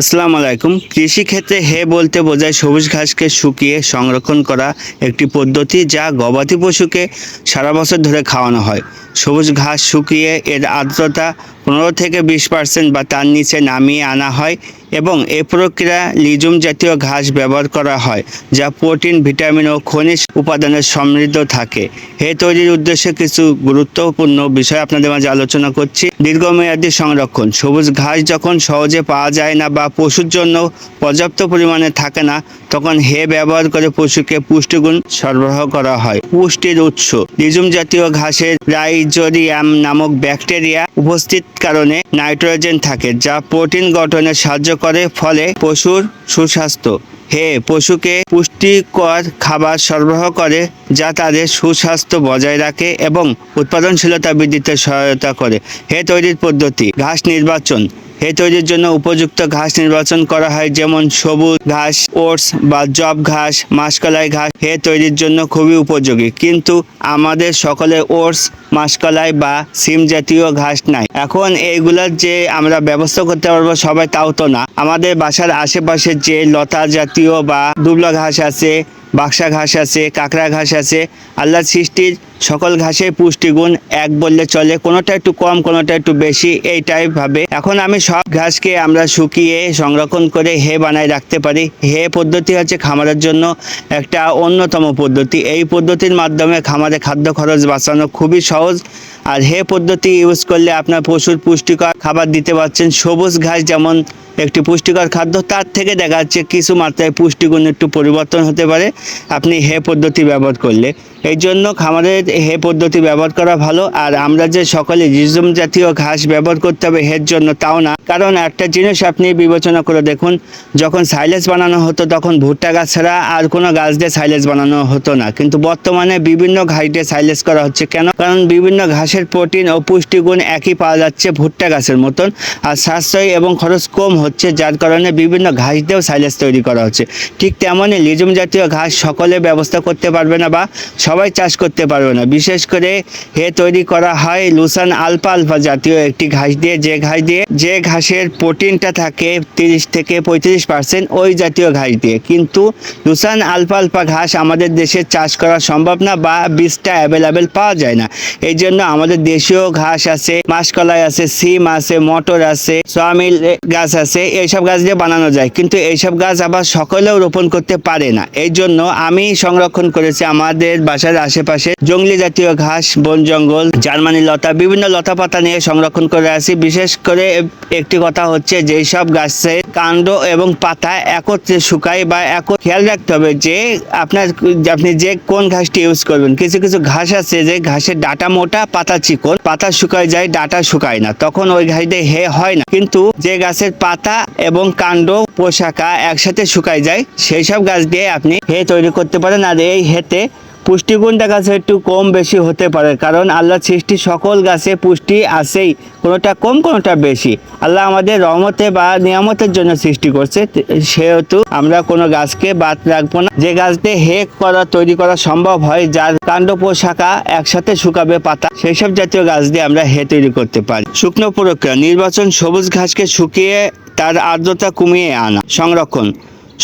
আসসালামু আলাইকুম। কৃষিক্ষেত্রে হে বলতে বোঝায় সবুজ ঘাসকে শুকিয়ে সংরক্ষণ করা একটি পদ্ধতি যা গবাদি পশুকে সারা বছর ধরে খাওয়ানো হয়। সবুজ ঘাস শুকিয়ে এর আর্দ্রতা পনেরো থেকে বিশ পার্সেন্ট বা তার নিচে নামিয়ে আনা হয় এবং এ প্রক্রিয়া লিজুম জাতীয় ঘাস ব্যবহার করা হয়, যা প্রোটিন, ভিটামিন ও খনিজ উপাদানের সমৃদ্ধ থাকে। হে তৈরির উদ্দেশ্যে কিছু গুরুত্বপূর্ণ বিষয় আপনাদের মাঝে আলোচনা করছি। দীর্ঘমেয়াদী সংরক্ষণ। সবুজ ঘাস যখন সহজে পাওয়া যায় না বা পশুর জন্য পর্যাপ্ত পরিমাণে থাকে না, তখন হে ব্যবহার করে পশুকে পুষ্টিগুণ সরবরাহ করা হয়। পুষ্টির উৎস। লিজুম জাতীয় ঘাসের রাইজোরিয়াম নামক ব্যাকটেরিয়া উপস্থিত কারণে নাইট্রোজেন থাকে, যা প্রোটিন গঠনে সাহায্য করে, ফলে পশুর সুস্বাস্থ্য। হে, পশুকে পুষ্টিকর খাবার সরবরাহ করে, যা তাদের সুস্বাস্থ্য বজায় রাখে এবং উৎপাদনশীলতা বৃদ্ধিতে সহায়তা করে। হে, তৈরির পদ্ধতি। ঘাস নির্বাচন। হে তৈরির জন্য উপযুক্ত ঘাস নির্বাচন করা হয়, যেমন সবুজ ঘাস, ওটস বা জব ঘাস, মাসকলাই ঘাস। হে তৈরির জন্য খুবই উপযোগী। কিন্তু আমাদের সকলে ওটস, মাসকলাই বা সিম জাতীয় ঘাস নাই। এখন এইগুলোর যে আমরা ব্যবস্থা করতে পারব সবাই তাও তো না। আমাদের বাসার আশেপাশে যে লতা জাতীয় বা দুবলা ঘাস আছে বাক্সা ঘাস আছে, কাঁকড়া ঘাস আছে। আল্লাহ সৃষ্টির সকল ঘাসের পুষ্টিগুণ এক বললে চলে, কোনোটা একটু কম, কোনোটা একটু বেশি, এইটাই ভাবে। এখন আমি সব ঘাসকে আমরা শুকিয়ে সংরক্ষণ করে হে বানায় রাখতে পারি। হে পদ্ধতি হচ্ছে খামারের জন্য একটা অন্যতম পদ্ধতি। এই পদ্ধতির মাধ্যমে খামারে খাদ্য খরচ বাঁচানো খুবই সহজ। আর হে পদ্ধতি ইউজ করলে আপনার পশুর পুষ্টিকর খাবার দিতে পারছেন। সবুজ ঘাস যেমন একটি পুষ্টিকর খাদ্য, তার থেকে দেখা যাচ্ছে কিছু মাত্রায় পুষ্টিগুণ একটু পরিবর্তন হতে পারে। আপনি হে পদ্ধতি ব্যবহার করলে। এই জন্য খামারের হে পদ্ধতি ব্যবহার করা ভালো। আর আমরা যে সকলে রিজম জাতীয় ঘাস ব্যবহার করতে হবে, হের জন্য তাও না। কারণ একটা জিনিস আপনি বিবেচনা করে দেখুন, যখন সাইলেজ বানানো হতো, তখন ভুট্টা গাছ ছাড়া আর কোনো গাছ দিয়ে সাইলেজ বানানো হতো না। কিন্তু বর্তমানে বিভিন্ন ঘাস দিয়ে সাইলেজ করা হচ্ছে। কেন? কারণ বিভিন্ন ঘাসের প্রোটিন ও পুষ্টিগুণ একই পাওয়া যাচ্ছে ভুট্টা গাছের মতন। আর সাশ্রয়ী এবং খরচ কম হচ্ছে। যার কারণে বিভিন্ন ঘাস দিয়েও সাইলেজ তৈরি করা হচ্ছে। ঠিক তেমনই লিজুম জাতীয় ঘাস সকলে ব্যবস্থা করতে পারবে না বা সবাই চাষ করতে পারবে না। বিশেষ করে হে তৈরি করা হয় লুসান আলফা আলফা জাতীয় একটি ঘাস দিয়ে। যে ঘাস দিয়ে, যে ঘাসের প্রোটিনটা থাকে তিরিশ থেকে পঁয়ত্রিশ পার্সেন্ট, ওই জাতীয় ঘাস দিয়ে। কিন্তু লুসান আলফা আলফা ঘাস আমাদের দেশে চাষ করা সম্ভব না বা বীজটা অ্যাভেলেবেল পাওয়া যায় না। এই জন্য আমাদের দেশীয় ঘাস আছে, মাসকলাই আছে, সিম আছে, মটর আছে সোয়ামিল গাছ আছে। এইসব গাছ দিয়ে বানানো যায়, কিন্তু এইসব গাছ আবার সকলেও রোপণ করতে পারে না। এই জন্য আমি সংরক্ষণ করেছি আমাদের বাসার আশেপাশে জঙ্গলি জাতীয় ঘাস, বন জঙ্গল জার্মানি লতা, বিভিন্ন লতা পাতা নিয়ে সংরক্ষণ করে আছি। বিশেষ করে একটি কথা হচ্ছে যেই সব গাছের কাণ্ড এবং পাতা একত্রে শুকায় বা এক খেয়াল রাখতে হবে যে আপনার, আপনি যে কোন ঘাসটি ইউজ করবেন। কিছু কিছু ঘাস আছে যে ঘাসের ডাটা মোটা, পাতা চিকন, পাতা শুকায় যায়, ডাটা শুকায় না। তখন ওই ঘাস দিয়ে হে হয় না। কিন্তু যে গাছের পাতা এবং কাণ্ড, পোশাকা একসাথে শুকায় যায়। সেই সব গাছ দিয়ে আপনি হে তৈরি করতে পারেন। আর এই হেতে পুষ্টিগুণটা গাছে একটু কম বেশি হতে পারে, কারণ আল্লাহ সৃষ্টি সকল গাছে পুষ্টি আছেই, কোনোটা কম, কোনোটা বেশি। আল্লাহ আমাদের রহমতে বা নিয়ামতের জন্য সৃষ্টি করছে, সেহেতু আমরা কোনো গাছকে বাদ রাখব না। যে গাছ দিয়ে হে করা, তৈরি করা সম্ভব হয়, যার কাণ্ড পোশাকা একসাথে শুকাবে পাতা সেই সব জাতীয় গাছ দিয়ে আমরা হে তৈরি করতে পারি। শুকনো প্রক্রিয়া, নির্বাচন সবুজ ঘাসকে শুকিয়ে তার আর্দ্রতা কমিয়ে আনা। সংরক্ষণ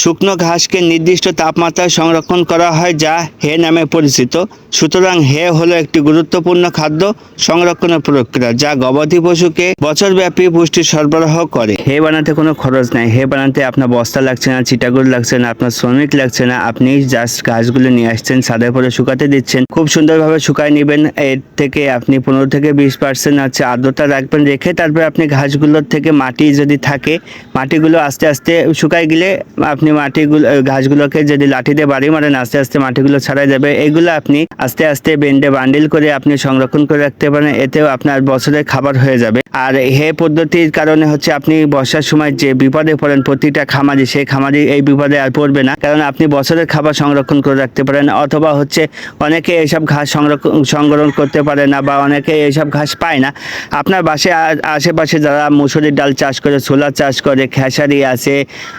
শুকনো ঘাসকে নির্দিষ্ট তাপমাত্রায় সংরক্ষণ করা হয় যা হে নামে পরিচিত। সুতরাং হে হলো একটি গুরুত্বপূর্ণ খাদ্য সংরক্ষণের প্রক্রিয়া যা গবাদি পশুকে বছরব্যাপী পুষ্টি সরবরাহ করে। হে বানাতে কোনো খরচ নাই। হে বানাতে আপনার বস্তা লাগছে না চিটাগুলো লাগছে না, আপনার শ্রমিক লাগছে না, আপনি জাস্ট ঘাসগুলো নিয়ে আসছেন সাদের পরে শুকাতে দিচ্ছেন। খুব সুন্দরভাবে শুকায় নেবেন, এর থেকে আপনি পনেরো থেকে বিশ পার্সেন্ট আছে আর্দ্রতা রাখবেন, রেখে তারপরে আপনি ঘাসগুলোর থেকে মাটি যদি থাকে, মাটিগুলো আস্তে আস্তে শুকায় গেলে আপনি মাটিগুলো ঘাসগুলোকে যদি লাঠি দিয়ে বাড়ি মারেন, আস্তে আস্তে মাটিগুলো ছাড়াই যাবে। এগুলো আপনি আস্তে আস্তে বেন্ডে বান্ডিল করে আপনি সংরক্ষণ করে রাখতে পারেন, এতেও আপনার বছরের খাবার হয়ে যাবে। আর হে পদ্ধতির কারণে হচ্ছে আপনি বর্ষার সময় যে বিপদে পড়েন, প্রতিটা খামারি, সেই খামারি এই বিপদে আর পড়বে না। কারণ আপনি বছরের খাবার সংরক্ষণ করে রাখতে পারেন, অথবা হচ্ছে অনেকে এইসব ঘাস সংরক্ষণ সংগ্রহণ করতে পারে না বা অনেকে এইসব ঘাস পায় না। আপনার বাসে আশেপাশে যারা মুসুরির ডাল চাষ করে, ছোলা চাষ করে, খেসারি আছে,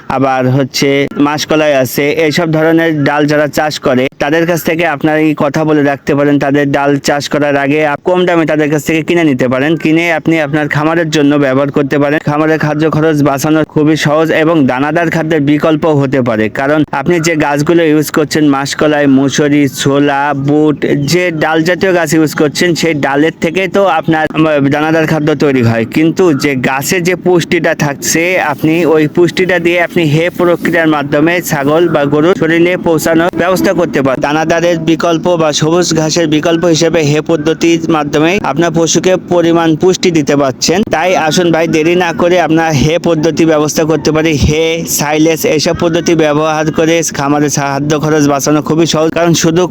আবার হচ্ছে মাসকলাই আছে, এইসব ধরনের ডাল যারা চাষ করে, তাদের কাছ থেকে আপনারা এই কথা বলে রাখতে পারেন, তাদের ডাল চাষ করার আগে কম দামে তাদের কাছ থেকে কিনে নিতে পারেন, কিনে আপনি আপনার খামারের জন্য ব্যবহার করতে পারেন। খামারের খাদ্য খরচ বাঁচানো খুবই সহজ এবং দানাদার খাদ্যের বিকল্প হতে পারে, কারণ আপনি যে গাছগুলো ইউজ করছেন, মাসকলাই, মুসুরি, ছোলা, বুট, যে ডাল জাতীয় গাছ ইউজ করছেন, সেই ডালের থেকে তো আপনার দানাদার খাদ্য তৈরি হয়, কিন্তু যে গাছে যে পুষ্টিটা থাকছে, আপনি ওই পুষ্টিটা দিয়ে আপনি হে প্রক্রিয়ার মাধ্যমে ছাগল বা গরুর শরীরে পৌঁছানোর ব্যবস্থা করতে পারেন দানাদারের বিকল্প বা সবুজ ঘাসের বিকল্প হিসেবে হে পদ্ধতির মাধ্যমে আপনার পশুকে পরিমাণ পুষ্টি দিতে পারছেন। তাই আসুন ভাই, দেরি না করে আপনার হে পদ্ধতি ব্যবস্থা করতে পারি। হে, সাইলেস এইসব পদ্ধতি ব্যবহার করে খামারের খাদ্য খরচ বাঁচানো খুবই সহজ। কারণ শুধু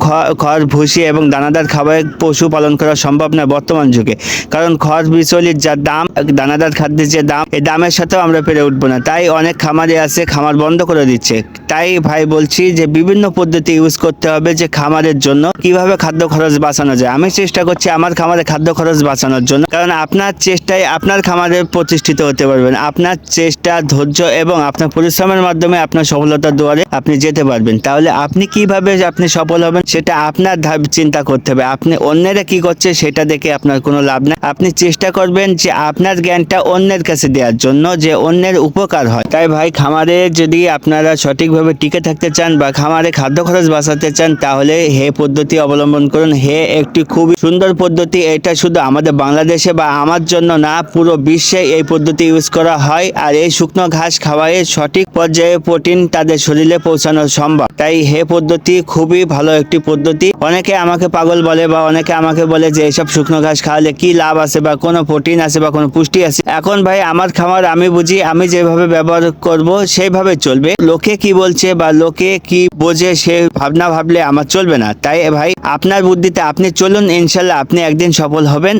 খড়, ভুসি এবং দানাদার খাবারে পশু পালন করা সম্ভব নয় বর্তমান যুগে। কারণ খড় বিচলির যা দাম, দানাদার খাদ্যের যে দাম এই দামের সাথেও আমরা পেরে উঠবো না। তাই অনেক খামারে আছে, খামার বন্ধ করে দিচ্ছে। তাই ভাই বলছি যে বিভিন্ন পদ্ধতি ইউজ করতে হবে যে খামারের জন্য, কীভাবে খাদ্য খরচ বাঁচানো যায়। আমি চেষ্টা করছি আমার খামারে খাদ্য খরচ বাঁচানোর জন্য, কারণ আপনার চেষ্টায় আপনার খামারে প্রতিষ্ঠিত হতে পারবেন। আপনার চেষ্টা, ধৈর্য এবং আপনার পরিশ্রমের মাধ্যমে আপনার সফলতার দুয়ারে আপনি যেতে পারবেন। তাহলে আপনি কীভাবে আপনি সফল হবেন সেটা আপনার চিন্তা করতে হবে। আপনি অন্যেরা কি করছে সেটা দেখে আপনার কোনো লাভ নেই। আপনি চেষ্টা করবেন যে আপনার জ্ঞানটা অন্যের কাছে দেওয়ার জন্য যে অন্যের উপকার হয়। তাই ভাই, খামারে যদি আপনারা সঠিকভাবে টিকে থাকতে চান বা খামারে খাদ্য খরচ বাঁচাতে চান, তাহলে হে পদ্ধতি অবলম্বন করুন। হে একটি খুবই সুন্দর পদ্ধতি, এটা শুধু আমাদের বাংলাদেশে বা আমার জন্য না, পুরো বিশ্বে এই পদ্ধতি ইউজ করা হয়। আর এই শুকনো ঘাস খাওয়ায় সঠিক পর্যায়ে প্রোটিন তাদের শরীরে পৌঁছানো সম্ভব। তাই হে পদ্ধতি খুবই ভালো একটি পদ্ধতি। অনেকে আমাকে পাগল বলে বা অনেকে আমাকে বলে যে এইসব শুকনো ঘাস খাওয়ালে কি লাভ আছে বা কোনো প্রোটিন আছে বা কোনো পুষ্টি আছে? এখন ভাই, আমার খামার আমি বুঝি, আমি যেভাবে ব্যবহার করব, সেইভাবে চলবে। লোকে কি বলছে বা লোকে কি বোঝে সে ভাবনা ভাবলে আমার চলবে না। তাই ভাই, আপনার বুদ্ধিতে আপনি চলুন, ইনশাল্লাহ আপনি একদিন সফল হবেন।